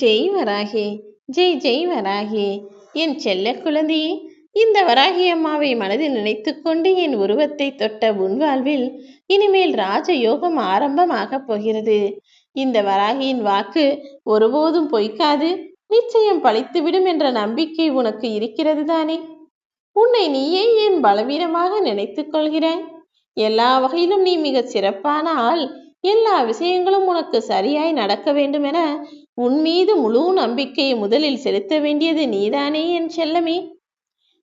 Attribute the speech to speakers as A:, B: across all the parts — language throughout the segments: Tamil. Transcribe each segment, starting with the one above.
A: ஜெய் வராகி ஜெய் ஜெய் வராகி. என் செல்ல குழந்தையே இந்த வராகி அம்மாவை மனதில் நினைத்துக்கொண்டு என் உருவத்தை தொட்ட உன்வாழ்வில் இனிமேல் ராஜயோகம் ஆரம்பமாகப் போகிறது. இந்த வராகியின் வாக்கு ஒருபோதும் பொய்க்காது நிச்சயம் பழித்துவிடும் என்ற நம்பிக்கை உனக்கு இருக்கிறது தானே உன்னை நீயே ஏன் பலவீனமாக நினைத்துக் கொள்கிறாய்? எல்லா வகையிலும் நீ மிகச் சிறப்பான ஆள் எல்லா விஷயங்களும் உனக்கு சரியாய் நடக்க வேண்டுமென என மீது முழு நம்பிக்கையை முதலில் செலுத்த வேண்டியது நீதானே என் செல்லமே.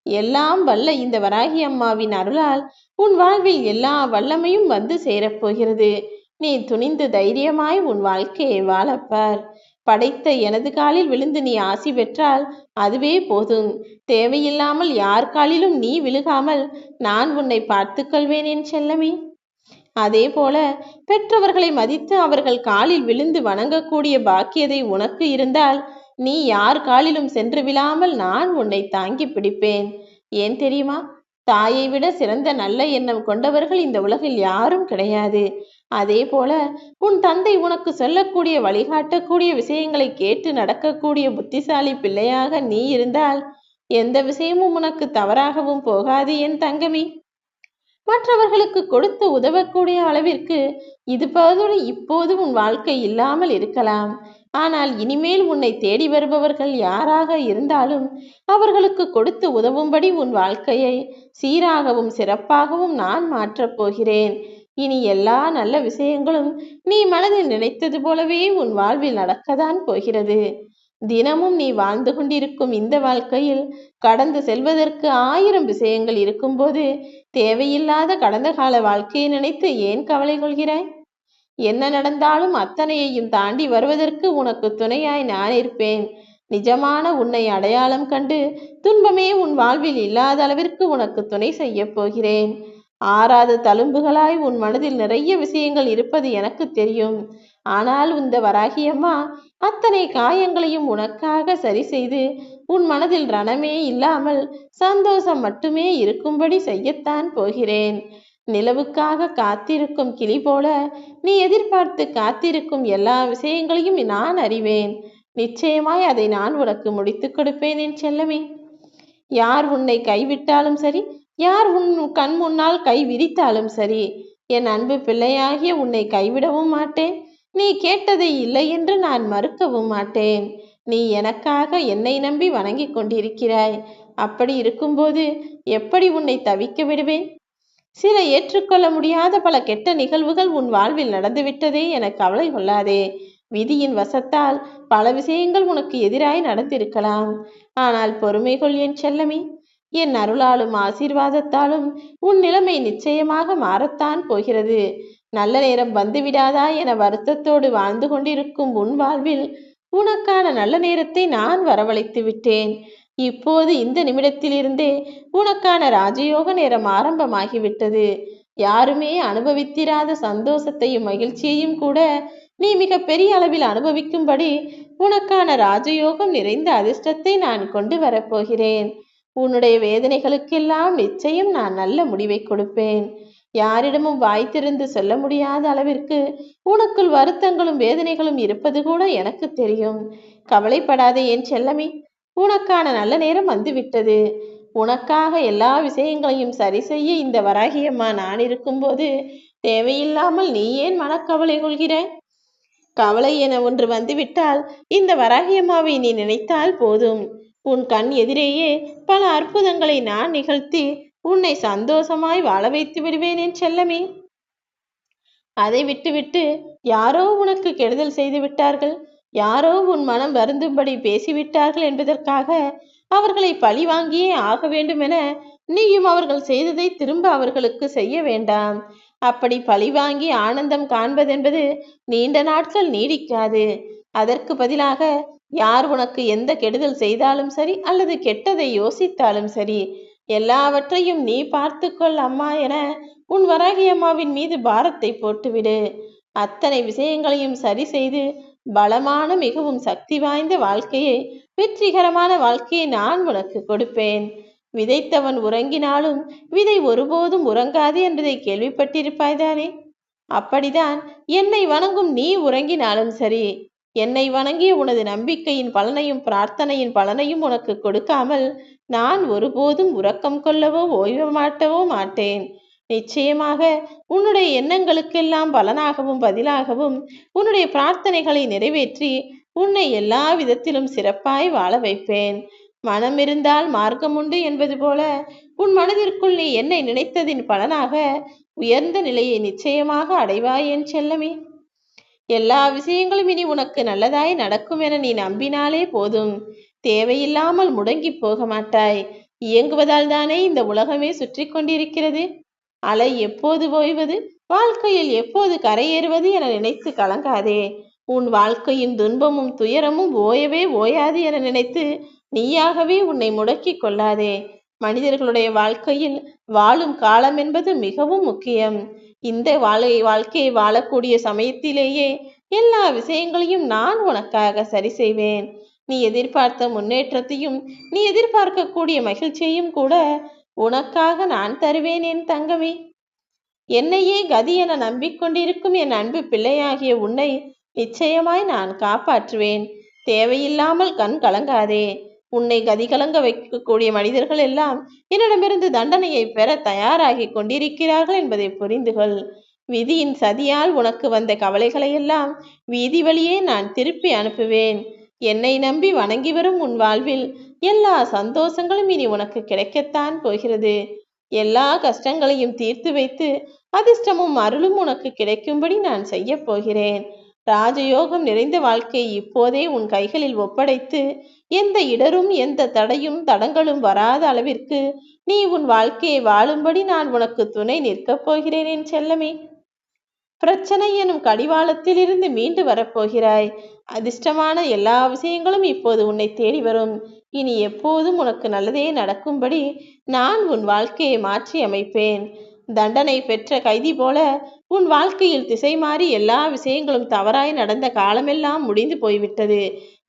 A: எல்லாம் வல்ல இந்த வராகி அம்மாவின் அருளால் உன் வாழ்வில் எல்லா வல்லமையும் வந்து சேரப்போகிறது. நீ துணிந்து தைரியமாய் உன் வாழ்க்கையை வாழப்பார். படைத்த எனது காலில் விழுந்து நீ ஆசி பெற்றால் அதுவே போதும். தேவையில்லாமல் யார் காலிலும் நீ விழுகாமல் நான் உன்னை பார்த்துக்கொள்வேன் என் செல்லமே. அதே போல பெற்றவர்களை மதித்து அவர்கள் காலில் விழுந்து வணங்கக்கூடிய பாக்கியதை உனக்கு இருந்தால் நீ யார் காலிலும் சென்று விழாமல் நான் உன்னை தாங்கி பிடிப்பேன். ஏன் தெரியுமா? தாயை விட சிறந்த நல்ல எண்ணம் கொண்டவர்கள் இந்த உலகில் யாரும் கிடையாது. அதே போல உன் தந்தை உனக்கு சொல்லக்கூடிய வழிகாட்டக்கூடிய விஷயங்களை கேட்டு நடக்கக்கூடிய புத்திசாலி பிள்ளையாக நீ இருந்தால் எந்த விஷயமும் உனக்கு தவறாகவும் போகாது என் தங்கமே. மற்றவர்களுக்கு கொடுத்து உதவக்கூடிய அளவிற்கு இது போதும் இப்போது உன் வாழ்க்கை இல்லாமல் இருக்கலாம். ஆனால் இனிமேல் உன்னை தேடி வருபவர்கள் யாராக இருந்தாலும் அவர்களுக்கு கொடுத்து உதவும்படி உன் வாழ்க்கையை சீராகவும் சிறப்பாகவும் நான் மாற்றப் போகிறேன். இனி எல்லா நல்ல விஷயங்களும் நீ மனதில் நினைத்தது போலவே உன் வாழ்வில் நடக்கத்தான் போகிறது. தினமும் நீ வாழ்ந்து கொண்டிருக்கும் இந்த வாழ்க்கையில் கடந்து செல்வதற்கு ஆயிரம் விஷயங்கள் இருக்கும்போது தேவையில்லாத கடந்த கால வாழ்க்கையை நினைத்து ஏன் கவலை கொள்கிறாய்? என்ன நடந்தாலும் அத்தனையையும் தாண்டி வருவதற்கு உனக்கு துணையாய் நான் இருப்பேன். நிஜமான உன்னை அடையாளம் கண்டு துன்பமே உன் வாழ்வில் இல்லாத அளவிற்கு உனக்கு துணை செய்ய போகிறேன். ஆறாத தழும்புகளாய் உன் மனதில் நிறைய விஷயங்கள் இருப்பது எனக்கு தெரியும். ஆனால் இந்த வராகியம்மா அத்தனை காயங்களையும் உனக்காக சரி செய்து உன் மனதில் ரணமே இல்லாமல் சந்தோஷம் மட்டுமே இருக்கும்படி செய்யத்தான் போகிறேன். நிலவுக்காக காத்திருக்கும் கிளி போல நீ எதிர்பார்த்து காத்திருக்கும் எல்லா விஷயங்களையும் நான் அறிவேன். நிச்சயமாய் அதை நான் உனக்கு முடித்துக் கொடுப்பேன் என் செல்லமே. யார் உன்னை கைவிட்டாலும் சரி யார் உன் கண் முன்னால் கை விரித்தாலும் சரி என் அன்பு பிள்ளையாகிய உன்னை கைவிடவும் மாட்டேன். நீ கேட்டதை இல்லை என்று நான் மறுக்கவும் மாட்டேன். நீ எனக்காக என்னை நம்பி வணங்கிக் கொண்டிருக்கிறாய். அப்படி இருக்கும்போது எப்படி உன்னை தவிக்க விடுவேன்? சில ஏற்றுக்கொள்ள முடியாத பல கெட்ட நிகழ்வுகள் உன் வாழ்வில் நடந்துவிட்டதே என கவலை கொள்ளாதே. விதியின் வசத்தால் பல விஷயங்கள் உனக்கு எதிராய் நடந்திருக்கலாம். ஆனால் பொறுமை கொள் என் செல்லமே. என் அருளாலும் ஆசீர்வாதத்தாலும் உன் நிலைமை நிச்சயமாக மாறத்தான் போகிறது. நல்ல நேரம் வந்துவிடாதா என வருத்தத்தோடு வாழ்ந்து கொண்டிருக்கும் உன் வாழ்வில் உனக்கான நல்ல நேரத்தை நான் வரவழைத்து விட்டேன். இப்போது இந்த நிமிடத்திலிருந்தே உனக்கான ராஜயோக நேரம் ஆரம்பமாகிவிட்டது. யாருமே அனுபவித்திராத சந்தோஷத்தையும் மகிழ்ச்சியையும் கூட நீ மிக பெரிய அளவில் அனுபவிக்கும்படி உனக்கான ராஜயோகம் நிறைந்த அதிர்ஷ்டத்தை நான் கொண்டு வரப்போகிறேன். உன்னுடைய வேதனைகளுக்கெல்லாம் நிச்சயம் நான் நல்ல முடிவை கொடுப்பேன். யாரிடமும் வாய் திறந்து சொல்ல முடியாத அளவிற்கு உனக்குள் வருத்தங்களும் வேதனைகளும் இருப்பது கூட எனக்கு தெரியும். கவலைப்படாதே என் செல்லமே உனக்கான நல்ல நேரம் வந்துவிட்டது. உனக்காக எல்லா விஷயங்களையும் சரி செய்ய இந்த வராகியம்மா நான் இருக்கும்போது தேவையில்லாமல் நீ ஏன் மனக்கவலை கொள்கிறாய்? கவலை என ஒன்று வந்துவிட்டால் இந்த வராகியம்மாவை நீ நினைத்தால் போதும். உன் கண் எதிரேயே பல அற்புதங்களை நான் நிகழ்த்தி உன்னை சந்தோஷமாய் வாழ வைத்து விடுவேன் என் செல்லமே. அதை விட்டுவிட்டு யாரோ உனக்கு கெடுதல் செய்து விட்டார்கள். யாரோ உன் மனம் வருந்தும்படி பேசிவிட்டார்கள் என்பதற்காக அவர்களை பழி வாங்கியே ஆக வேண்டும் என நீயும் அவர்கள் செய்ததை திரும்ப அவர்களுக்கு செய்ய வேண்டாம். அப்படி பழி வாங்கி ஆனந்தம் காண்பதென்பது நீண்ட நாட்கள் நீடிக்காது. அதற்கு பதிலாக யார் உனக்கு எந்த கெடுதல் செய்தாலும் சரி அல்லது கெட்டதை யோசித்தாலும் சரி எல்லாவற்றையும் நீ பார்த்துக்கொள் அம்மா என உன் வராகி அம்மாவின் மீது பாரத்தை போட்டுவிடு. அத்தனை விஷயங்களையும் சரி செய்து பலமான மிகவும் சக்தி வாய்ந்த வாழ்க்கையை வெற்றிகரமான வாழ்க்கையை நான் உனக்கு கொடுப்பேன். விதைத்தவன் உறங்கினாலும் விதை ஒருபோதும் உறங்காது என்பதை கேள்விப்பட்டிருப்பாய்தானே அப்படிதான் என்னை வணங்கும் நீ உறங்கினாலும் சரி. என்னை வணங்கிய உனது நம்பிக்கையின் பலனையும் பிரார்த்தனையின் பலனையும் உனக்கு கொடுக்காமல் நான் ஒருபோதும் உறக்கம் கொள்ளவோ ஓய்வு மாட்டவோ மாட்டேன். நிச்சயமாக உன்னுடைய எண்ணங்களுக்கெல்லாம் பலனாகவும் பதிலாகவும் உன்னுடைய பிரார்த்தனைகளை நிறைவேற்றி உன்னை எல்லா விதத்திலும் சிறப்பாய் வாழ வைப்பேன். மனம் இருந்தால் மார்க்கம் உண்டு என்பது போல உன் மனதிற்குள் நீ என்னை நினைத்ததின் பலனாக உயர்ந்த நிலையை நிச்சயமாக அடைவாய் என் செல்லமே. எல்லா விஷயங்களும் இனி உனக்கு நல்லதாய் நடக்கும் என நீ நம்பினாலே போதும். தேவையில்லாமல் முடங்கி போக மாட்டாய். இயங்குவதால் தானே இந்த உலகமே சுற்றி கொண்டிருக்கிறது. அலை எப்போது ஓய்வது? வாழ்க்கையில் எப்போது கரையேறுவது என நினைத்து கலங்காதே. உன் வாழ்க்கையின் துன்பமும் துயரமும் ஓயவே ஓயாது என நினைத்து நீயாகவே உன்னை முடக்கிக் கொள்ளாதே. மனிதர்களுடைய வாழ்க்கையில் வாழும் காலம் என்பது மிகவும் முக்கியம். இந்த வாழை வாழ்க்கையை வாழக்கூடிய சமயத்திலேயே எல்லா விஷயங்களையும் நான் உனக்காக சரி செய்வேன். நீ எதிர்பார்த்த முன்னேற்றத்தையும் நீ எதிர்பார்க்கக்கூடிய மகிழ்ச்சியையும் கூட உனக்காக நான் தருவேன் என் தங்கமே. என்னையே கதி என நம்பிக்கொண்டிருக்கும் என் அன்பு பிள்ளையாகிய உன்னை நிச்சயமாய் நான் காப்பாற்றுவேன். தேவையில்லாமல் கண் கலங்காதே. உன்னை கதிகலங்க வைக்கக்கூடிய மனிதர்கள் எல்லாம் என்னிடமிருந்து தண்டனையை பெற தயாராகி கொண்டிருக்கிறார்கள் என்பதை புரிந்து கொள் விதியின் சதியால் உனக்கு வந்த கவலைகளை எல்லாம் வீதி வழியே நான் திருப்பி அனுப்புவேன். என்னை நம்பி வணங்கி வரும் உன் வாழ்வில் எல்லா சந்தோஷங்களும் இனி உனக்கு கிடைக்கத்தான் போகிறது. எல்லா கஷ்டங்களையும் தீர்த்து வைத்து அதிர்ஷ்டமும் அருளும் உனக்கு கிடைக்கும்படி நான் செய்ய போகிறேன். ராஜயோகம் நிறைந்த வாழ்க்கையை இப்போதே உன் கைகளில் ஒப்படைத்து எந்த இடரும் எந்த தடையும் தடங்களும் வராத அளவிற்கு நீ உன் வாழ்க்கையை வாழும்படி நான் உனக்கு துணை நிற்கப் போகிறேன் என் செல்லமே. பிரச்சனை எனும் கடிவாளத்திலிருந்து மீண்டு வரப்போகிறாய். அதிர்ஷ்டமான எல்லா விஷயங்களும் இப்போது உன்னை தேடி வரும். இனி எப்போதும் உனக்கு நல்லதே நடக்கும்படி நான் உன் வாழ்க்கையை மாற்றி அமைப்பேன் தண்டனை பெற்ற கைதி போல உன் வாழ்க்கையில் திசை மாறி எல்லா விஷயங்களும் தவறாய் நடந்த காலமெல்லாம் முடிந்து போய்விட்டது.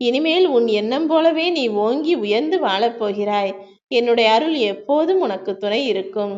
A: இனிமேல் உன் எண்ணம் போலவே நீ ஓங்கி உயர்ந்து வாழப் போகிறாய். என்னுடைய அருள் எப்போதும் உனக்கு துணை இருக்கும்.